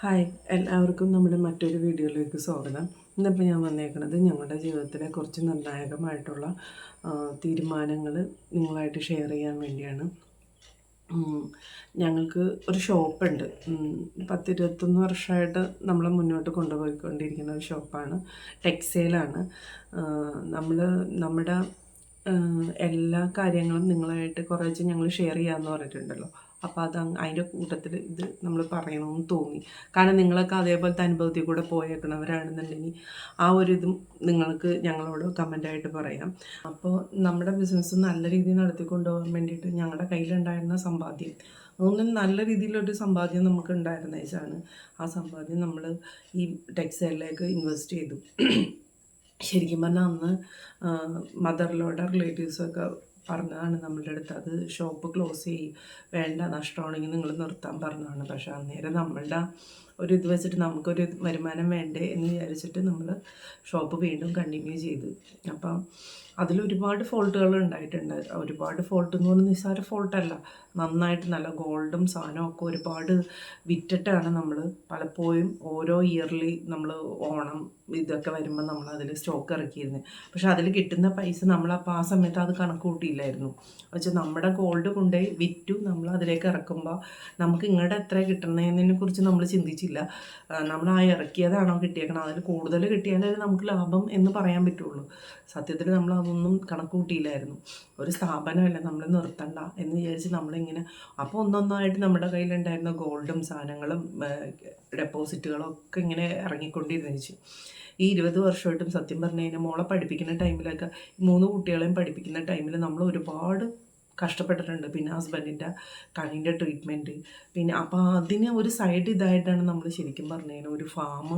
Hi എല്ലാവർക്കും നമ്മുടെ മറ്റൊരു വീഡിയോയിലേക്ക് സ്വാഗതം. ഇന്നിപ്പോൾ ഞാൻ വന്നേക്കുന്നത് ഞങ്ങളുടെ ജീവിതത്തിലെ കുറച്ച് നിർണായകമായിട്ടുള്ള തീരുമാനങ്ങൾ നിങ്ങളായിട്ട് ഷെയർ ചെയ്യാൻ വേണ്ടിയാണ്. ഞങ്ങൾക്ക് ഒരു ഷോപ്പുണ്ട്. പത്തിരുപത്തൊന്ന് വർഷമായിട്ട് നമ്മൾ മുന്നോട്ട് കൊണ്ടുപോയിക്കൊണ്ടിരിക്കുന്ന ഒരു ഷോപ്പാണ്. ടെക്സ്റ്റൈലാണ്. നമ്മൾ നമ്മുടെ എല്ലാ കാര്യങ്ങളും നിങ്ങളായിട്ട് കുറേശ്ശെ ഞങ്ങൾ ഷെയർ ചെയ്യാമെന്ന് പറഞ്ഞിട്ടുണ്ടല്ലോ. അപ്പോൾ അത് അതിന്റെ കൂട്ടത്തിൽ ഇത് നമ്മൾ പറയണമെന്ന് തോന്നി. കാരണം നിങ്ങളൊക്കെ അതേപോലത്തെ അനുഭവത്തിൽ കൂടെ പോയേക്കണവരാണെന്നുണ്ടെങ്കിൽ ആ ഒരു ഇതും നിങ്ങൾക്ക് ഞങ്ങളോട് കമന്റായിട്ട് പറയാം. അപ്പോൾ നമ്മുടെ ബിസിനസ് നല്ല രീതിയിൽ നടത്തിക്കൊണ്ടുപോകാൻ വേണ്ടിയിട്ട് ഞങ്ങളുടെ കയ്യിലുണ്ടായിരുന്ന സമ്പാദ്യം. അതൊന്നും നല്ല രീതിയിലൊരു സമ്പാദ്യം നമുക്ക് ഉണ്ടായിരുന്ന വെച്ചാണ്. ആ സമ്പാദ്യം നമ്മൾ ഈ ടെക്സ്റ്റൈലിലേക്ക് ഇൻവെസ്റ്റ് ചെയ്തു. ശരിക്കും പറഞ്ഞാൽ അന്ന് മദറിലോടെ റിലേറ്റീവ്സൊക്കെ പറഞ്ഞതാണ് നമ്മളുടെ അടുത്ത്. അത് ഷോപ്പ് ക്ലോസ് ചെയ്യും. വേണ്ട നഷ്ടമാണെങ്കിൽ നിങ്ങൾ നിർത്താൻ പറഞ്ഞതാണ് പക്ഷേ അന്നേരം നമ്മളുടെ ഒരു ഇത് വെച്ചിട്ട് നമുക്കൊരു വരുമാനം വേണ്ടേ എന്ന് വിചാരിച്ചിട്ട് നമ്മൾ ഷോപ്പ് വീണ്ടും കണ്ടിന്യൂ ചെയ്തു. അപ്പം അതിലൊരുപാട് ഫോൾട്ടുകൾ ഉണ്ടായിട്ടുണ്ട്. ഒരുപാട് ഫോൾട്ട് എന്ന് പറഞ്ഞാൽ നിസ്സാര ഫോൾട്ടല്ല നന്നായിട്ട് നല്ല ഗോൾഡും സാധനവും ഒക്കെ ഒരുപാട് വിറ്റിട്ടാണ് നമ്മൾ പലപ്പോഴും ഓരോ ഇയർലി നമ്മൾ ഓണം ഇതൊക്കെ വരുമ്പോൾ നമ്മൾ അതിൽ സ്റ്റോക്ക് ഇറക്കിയിരുന്നത് പക്ഷെ അതിൽ കിട്ടുന്ന പൈസ നമ്മൾ അപ്പോൾ ആ സമയത്ത് അത് കണക്ക് കൂട്ടിയില്ലായിരുന്നു. പക്ഷേ നമ്മുടെ ഗോൾഡ് കൊണ്ടുപോയി വിറ്റു നമ്മൾ അതിലേക്ക് ഇറക്കുമ്പോൾ നമുക്ക് ഇങ്ങോട്ട് എത്ര കിട്ടണതിനെ കുറിച്ച് നമ്മൾ ചിന്തിച്ചില്ല. ആ, നമ്മൾ ആ ഇറക്കിയതാണോ കിട്ടിയേക്കണം അതിൽ കൂടുതൽ കിട്ടിയാലേ നമുക്ക് ലാഭം എന്ന് പറയാൻ പറ്റുള്ളൂ. സത്യത്തിൽ നമ്മൾ അതൊന്നും കണക്ക് കൂട്ടിയില്ലായിരുന്നു. ഒരു സ്ഥാപനമല്ല നമ്മൾ നിർത്തണ്ട എന്ന് വിചാരിച്ച് നമ്മളിങ്ങനെ അപ്പോൾ ഒന്നൊന്നായിട്ട് നമ്മുടെ കയ്യിലുണ്ടായിരുന്ന ഗോൾഡും സാധനങ്ങളും ഡെപ്പോസിറ്റുകളും ഒക്കെ ഇങ്ങനെ ഇറങ്ങിക്കൊണ്ടിരുന്നു ഈ ഇരുപത് വർഷമായിട്ടും സത്യം പറഞ്ഞു കഴിഞ്ഞാൽ മോളെ പഠിപ്പിക്കുന്ന ടൈമിലൊക്കെ മൂന്ന് കുട്ടികളെയും പഠിപ്പിക്കുന്ന ടൈമിൽ നമ്മൾ ഒരുപാട് കഷ്ടപ്പെട്ടിട്ടുണ്ട്. പിന്നെ ഹസ്ബൻഡിന്റെ കണ്ണിന്റെ ട്രീറ്റ്മെന്റ് പിന്നെ അപ്പോൾ അതിന് ഒരു സൈഡ് ഇതായിട്ടാണ് നമ്മൾ ശരിക്കും പറഞ്ഞു ഒരു ഫാം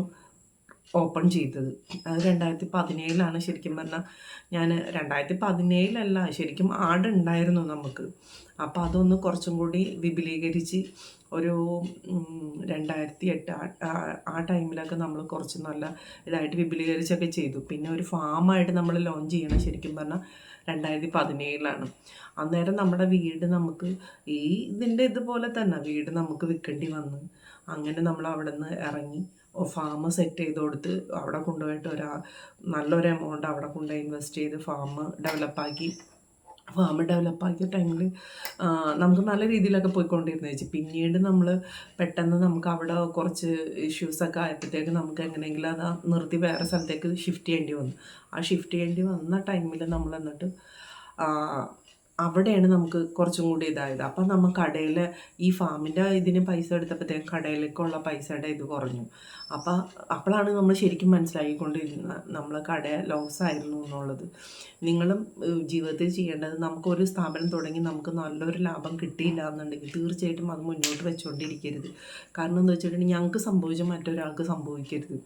ഓപ്പൺ ചെയ്തത്. അത് രണ്ടായിരത്തി പതിനേഴിലാണ് ശരിക്കും പറഞ്ഞാൽ ഞാൻ രണ്ടായിരത്തി പതിനേഴിലല്ല ശരിക്കും ആടുണ്ടായിരുന്നു നമുക്ക്. അപ്പോൾ അതൊന്ന് കുറച്ചും കൂടി വിപുലീകരിച്ച് ഒരു രണ്ടായിരത്തി എട്ട് ആ ടൈമിലൊക്കെ നമ്മൾ കുറച്ച് നല്ല ഇതായിട്ട് വിപുലീകരിച്ചൊക്കെ ചെയ്തു. പിന്നെ ഒരു ഫാമായിട്ട് നമ്മൾ ലോഞ്ച് ചെയ്യണം ശരിക്കും പറഞ്ഞാൽ രണ്ടായിരത്തി പതിനേഴിലാണ് അന്നേരം നമ്മുടെ വീട് നമുക്ക് ഈ ഇതിന്റെ ഇതുപോലെ തന്നെ വീട് നമുക്ക് വിൽക്കേണ്ടി വന്ന് അങ്ങനെ നമ്മൾ അവിടെ നിന്ന് ഇറങ്ങി ഫാം സെറ്റ് ചെയ്ത് കൊടുത്ത് അവിടെ കൊണ്ടുപോയിട്ട് ഒരാ നല്ലൊരു എമൗണ്ട് അവിടെ കൊണ്ടുപോയി ഇൻവെസ്റ്റ് ചെയ്ത് ഫാം ഡെവലപ്പാക്കി ഫാം ഡെവലപ്പാക്കിയ ടൈമിൽ നമുക്ക് നല്ല രീതിയിലൊക്കെ പോയിക്കൊണ്ടിരുന്നു ചേച്ചി. പിന്നീട് നമ്മൾ പെട്ടെന്ന് നമുക്ക് അവിടെ കുറച്ച് ഇഷ്യൂസൊക്കെ ആയപ്പോഴത്തേക്ക് നമുക്ക് എങ്ങനെയെങ്കിലും അത് നിർത്തി വേറെ സ്ഥലത്തേക്ക് ഷിഫ്റ്റ് ചെയ്യേണ്ടി വന്നു. ആ ഷിഫ്റ്റ് ചെയ്യേണ്ടി വന്ന ടൈമിൽ നമ്മൾ എന്നിട്ട് അവിടെയാണ് നമുക്ക് കുറച്ചും കൂടി ഇതായത്. അപ്പം നമ്മൾ കടയിൽ ഈ ഫാമിന്റെ ഇതിന് പൈസ എടുത്തപ്പോഴത്തേക്കും കടയിലേക്കുള്ള പൈസയുടെ ഇത് കുറഞ്ഞു. അപ്പം അപ്പോഴാണ് നമ്മൾ ശരിക്കും മനസ്സിലാക്കിക്കൊണ്ടിരുന്നത് നമ്മൾ കട ലോസ് ആയിരുന്നു എന്നുള്ളത്. നിങ്ങളും ജീവിതത്തിൽ ചെയ്യേണ്ടത് നമുക്കൊരു സ്ഥാപനം തുടങ്ങി നമുക്ക് നല്ലൊരു ലാഭം കിട്ടിയില്ല എന്നുണ്ടെങ്കിൽ തീർച്ചയായിട്ടും അത് മുന്നോട്ട് വെച്ചുകൊണ്ടിരിക്കരുത് കാരണം എന്താ വെച്ചിട്ടുണ്ടെങ്കിൽ ഞങ്ങൾക്ക് സംഭവിച്ച മറ്റൊരാൾക്ക് സംഭവിക്കരുത്.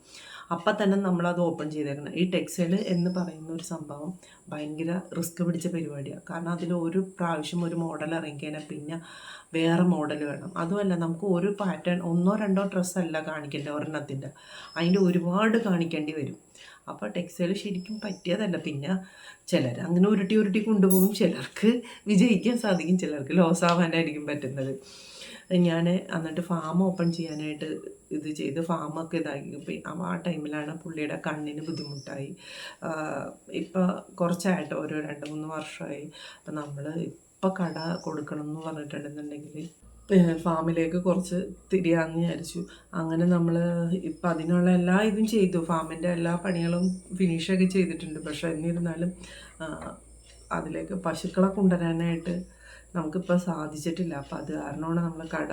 അപ്പം തന്നെ നമ്മളത് ഓപ്പൺ ചെയ്തേക്കണം. ഈ ടെക്സ്റ്റൈൽ എന്ന് പറയുന്ന ഒരു സംഭവം ഭയങ്കര റിസ്ക് പിടിച്ച പരിപാടിയാണ് കാരണം അതിൽ ഒരു പ്രാവശ്യം ഒരു മോഡൽ ഇറങ്ങിക്കഴിഞ്ഞാൽ പിന്നെ വേറെ മോഡൽ വേണം. അതുമല്ല നമുക്ക് ഒരു പാറ്റേൺ ഒന്നോ രണ്ടോ ഡ്രസ്സല്ല കാണിക്കേണ്ട ഒരെണ്ണത്തിന്റെ. അതിന്റെ ഒരുപാട് കാണിക്കേണ്ടി വരും. അപ്പോൾ ടെക്സ്റ്റൈൽ ശരിക്കും പറ്റിയതല്ല. പിന്നെ ചിലർ അങ്ങനെ ഉരുട്ടി ഉരുട്ടി കൊണ്ടുപോകും. ചിലർക്ക് വിജയിക്കാൻ സാധിക്കും. ചിലർക്ക് ലോസ് ആവാനായിരിക്കും പറ്റുന്നത്. ഞാൻ എന്നിട്ട് ഫാം ഓപ്പൺ ചെയ്യാനായിട്ട് ഇത് ചെയ്ത് ഫാമൊക്കെ ഇതാക്കി. അപ്പം ആ ടൈമിലാണ് പുള്ളിയുടെ കണ്ണിന് ബുദ്ധിമുട്ടായി. ഇപ്പോൾ കുറച്ചായിട്ട് ഓരോ രണ്ട് മൂന്ന് വർഷമായി അപ്പം നമ്മൾ ഇപ്പം കട കൊടുക്കണം എന്ന് പറഞ്ഞിട്ടുണ്ടെന്നുണ്ടെങ്കിൽ ഫാമിലേക്ക് കുറച്ച് തിരിയാന്ന് വിചാരിച്ചു. അങ്ങനെ നമ്മൾ ഇപ്പം അതിനുള്ള എല്ലാ ഇതും ചെയ്തു. ഫാമിന്റെ എല്ലാ പണികളും ഫിനിഷൊക്കെ ചെയ്തിട്ടുണ്ട്. പക്ഷേ എന്നിരുന്നാലും അതിലേക്ക് പശുക്കളെ കൊണ്ടുവരാനായിട്ട് നമുക്കിപ്പോൾ സാധിച്ചിട്ടില്ല. അപ്പോൾ അത് കാരണമാണ് നമ്മൾ കട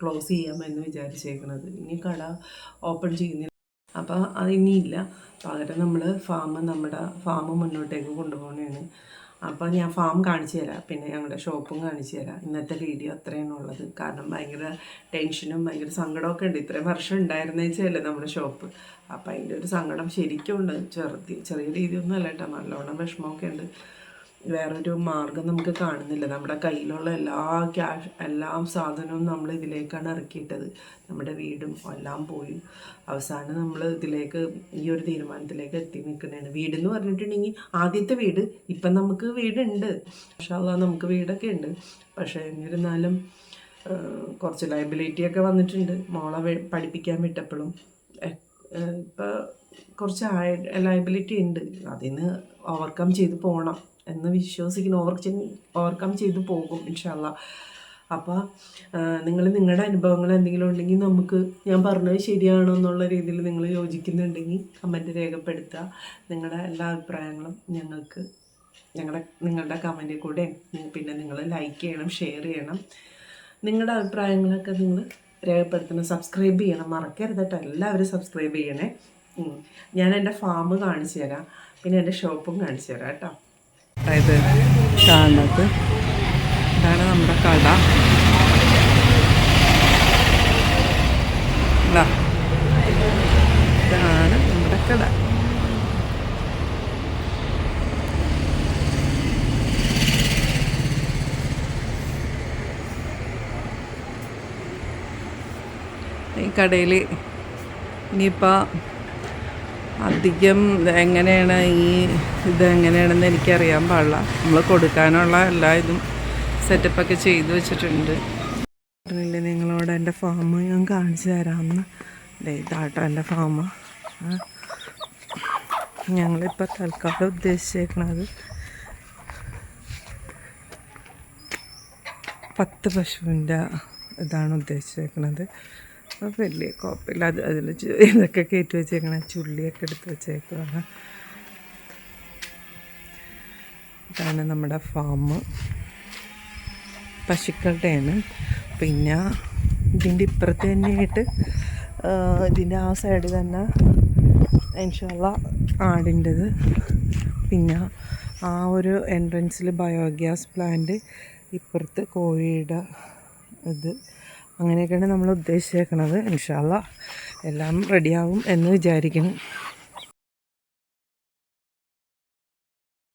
ക്ലോസ് ചെയ്യാമെന്ന് വിചാരിച്ചേക്കുന്നത് ഇനി കട ഓപ്പൺ ചെയ്യുന്നില്ല. അപ്പോൾ അത് ഇനിയില്ല. പകരം നമ്മൾ ഫാം നമ്മുടെ ഫാം മുന്നോട്ടേക്ക് കൊണ്ടുപോകണതാണ് അപ്പോൾ ഞാൻ ഫാം കാണിച്ചു തരാം. പിന്നെ ഞങ്ങളുടെ ഷോപ്പും കാണിച്ചു തരാം. ഇന്നത്തെ വീഡിയോ അത്രയാണ് ഉള്ളത്. കാരണം ഭയങ്കര ടെൻഷനും ഭയങ്കര സങ്കടമൊക്കെ ഉണ്ട്. ഇത്രയും വർഷം ഉണ്ടായിരുന്നേച്ചല്ലേ നമ്മുടെ ഷോപ്പ് അപ്പോൾ അതിന്റെ ഒരു സങ്കടം ശരിക്കും ഉണ്ട്. ചെറുതി ചെറിയ രീതിയൊന്നും അല്ല കേട്ടോ. നല്ലോണം വിഷമമൊക്കെ ഉണ്ട്. വേറൊരു മാർഗം നമുക്ക് കാണുന്നില്ല. നമ്മുടെ കയ്യിലുള്ള എല്ലാ ക്യാഷ് എല്ലാ സാധനവും നമ്മൾ ഇതിലേക്കാണ് ഇറക്കിയിട്ടത്. നമ്മുടെ വീടും എല്ലാം പോയി. അവസാനം നമ്മൾ ഇതിലേക്ക് ഈ ഒരു തീരുമാനത്തിലേക്ക് എത്തി നിൽക്കുന്നതാണ്. വീടെന്ന് പറഞ്ഞിട്ടുണ്ടെങ്കിൽ ആദ്യത്തെ വീട് ഇപ്പം നമുക്ക് വീടുണ്ട്. പക്ഷേ അല്ല നമുക്ക് വീടൊക്കെ ഉണ്ട്. പക്ഷേ എന്നിരുന്നാലും കുറച്ച് ലൈബിലിറ്റി ഒക്കെ വന്നിട്ടുണ്ട്. മോളെ പഠിപ്പിക്കാൻ വിട്ടപ്പോഴും. ഇപ്പോൾ കുറച്ച് ലൈബിലിറ്റി ഉണ്ട്. അതിന് ഓവർകം ചെയ്ത് പോകണം എന്ന് വിശ്വസിക്കുന്നു. ഓവർ ഓവർകം ചെയ്ത് പോകും ഇൻഷാല്ല അപ്പോൾ നിങ്ങൾ നിങ്ങളുടെ അനുഭവങ്ങൾ എന്തെങ്കിലും ഉണ്ടെങ്കിൽ നമുക്ക് ഞാൻ പറഞ്ഞത് ശരിയാണോ എന്നുള്ള രീതിയിൽ നിങ്ങൾ യോജിക്കുന്നുണ്ടെങ്കിൽ കമന്റ് രേഖപ്പെടുത്തുക. നിങ്ങളുടെ എല്ലാ അഭിപ്രായങ്ങളും ഞങ്ങൾക്ക് ഞങ്ങളുടെ നിങ്ങളുടെ കമന്റിൽ കൂടെ പിന്നെ നിങ്ങൾ ലൈക്ക് ചെയ്യണം ഷെയർ ചെയ്യണം. നിങ്ങളുടെ അഭിപ്രായങ്ങളൊക്കെ നിങ്ങൾ രേഖപ്പെടുത്തണം. സബ്സ്ക്രൈബ് ചെയ്യണം. മറക്കരുത് കേട്ടോ. എല്ലാവരും സബ്സ്ക്രൈബ് ചെയ്യണേ. ഞാൻ എന്റെ ഫാം കാണിച്ചു തരാം. പിന്നെ എന്റെ ഷോപ്പും കാണിച്ചു തരാം കേട്ടോ. ഇത് കാണുന്നത്. ഇതാണ് നമ്മുടെ കട. ഇതാ. ഇതാണ് നമ്മുടെ കട. ഈ കടയിൽ ഇനിയിപ്പോൾ അധികം എങ്ങനെയാണ് ഈ ഇത് എങ്ങനെയാണെന്ന് എനിക്കറിയാൻ പാടില്ല. നമ്മൾ കൊടുക്കാനുള്ള എല്ലാ ഇതും സെറ്റപ്പൊക്കെ ചെയ്ത് വെച്ചിട്ടുണ്ട്. പറഞ്ഞില്ലേ നിങ്ങളോട് എന്റെ ഫാം ഞാൻ കാണിച്ചു തരാമെന്ന്. ഇതാട്ടോ എന്റെ ഫാം ഞങ്ങളിപ്പോൾ തൽക്കാലം ഉദ്ദേശിച്ചേക്കണത് പത്ത് പശുവിന്റെ ഇതാണ് ഉദ്ദേശിച്ചേക്കണത്. അപ്പോൾ വലിയ കുഴപ്പമില്ല. അത് അതിൽ ഇതൊക്കെ കയറ്റി വെച്ചേക്കണ. ചുള്ളിയൊക്കെ എടുത്ത് വെച്ചേക്കണം ഇതാണ് നമ്മുടെ ഫാം പശുക്കളുടെയാണ്. പിന്നെ ഇതിന്റെ ഇപ്പുറത്ത് തന്നെയായിട്ട് ഇതിന്റെ ആ സൈഡ് തന്നെ ഇൻഷാല്ല ആടിന്റെത് പിന്നെ ആ ഒരു എൻട്രൻസിൽ ബയോഗ്യാസ് പ്ലാന്റ് ഇപ്പുറത്ത് കോഴിയുടെ ഇത്. അങ്ങനെയൊക്കെയാണ് നമ്മൾ ഉദ്ദേശിച്ചേക്കണത്. ഇൻഷാല്ല എല്ലാം റെഡിയാവും എന്ന് വിചാരിക്കുന്നു.